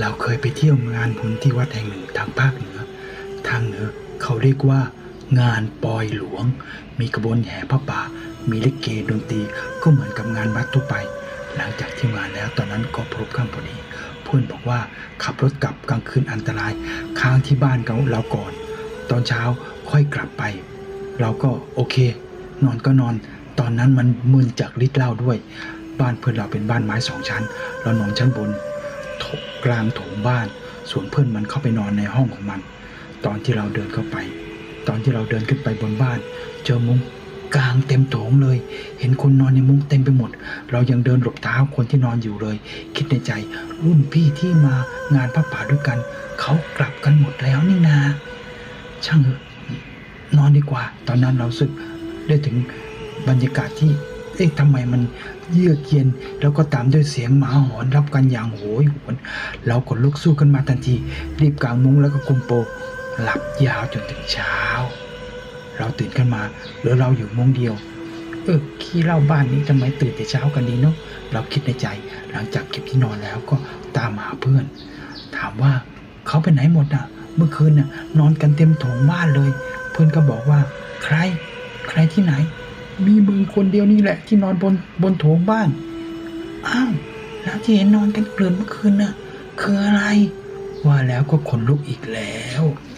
เราเคยไปเที่ยวงานบุญที่วัดแห่งหนึ่งทางภาคเหนือ ทางเหนือเขาเรียกว่างานปอยหลวง มีกระบวนแห่พระป่า มีลิเกดนตรีก็เหมือนกับงานวัดทั่วไป หลังจากที่มาแล้วตอนนั้นก็พบข้างพอดีเพื่อนบอกว่าขับรถกลับกลางคืนอันตราย ค้างที่บ้านเขาเราก่อน ตอนเช้าค่อยกลับไป เราก็โอเค นอนก็นอน ตอนนั้นมันมึนจากฤทธิ์เหล้าด้วย บ้านเพื่อนเราเป็นบ้านไม้สองชั้น เรานอนชั้นบน โถกลางโถงบ้าน ส่วนเพื่อนมันเข้าไปนอนในห้องของมัน ตอนที่เราเดินเข้าไป ตอนที่เราเดินขึ้นไปบนบ้าน เจอมุ้งกลางเต็มโถงเลย เห็นคนนอนในมุ้งเต็มไปหมด เรายังเดินหลบเท้าคนที่นอนอยู่เลย คิดในใจ รุ่นพี่ที่มางานพระป่าด้วยกัน เขากลับกันหมดแล้วนี่นา ช่างเถอะนอนดีกว่า ตอนนั้นเราสึกได้ถึงบรรยากาศที่ เอ๊ะทำไมมันเยือกเย็น แล้วก็ตามด้วยเสียงหมาหอนรับกันอย่างโหยหวนเราขนลุกสู้กันมาทันที รีบกางมุ้งแล้วก็คุมโปหลับยาวจนถึงเช้า เราตื่นขึ้นมาเหลือเราอยู่มุ้งเดียวเออขี้เล่าบ้านนี้ทำไมตื่นแต่เช้ากันดีเนาะเราคิดในใจ หลังจากเก็บที่นอนแล้วก็ตามหาเพื่อน ถามว่าเขาไปไหนหมดอะ เมื่อคืนน่ะนอนกันเต็มโถงบ้านเลย เพื่อนก็บอกว่า ใคร ใครที่ไหน มีมึงคนเดียวนี่แหละ ที่นอนบนบนโถงบ้าน อ้าว แล้วที่เห็นนอนกันเกลื่อนเมื่อคืนน่ะ คืออะไร ว่าแล้วก็ขนลุกอีกแล้วเ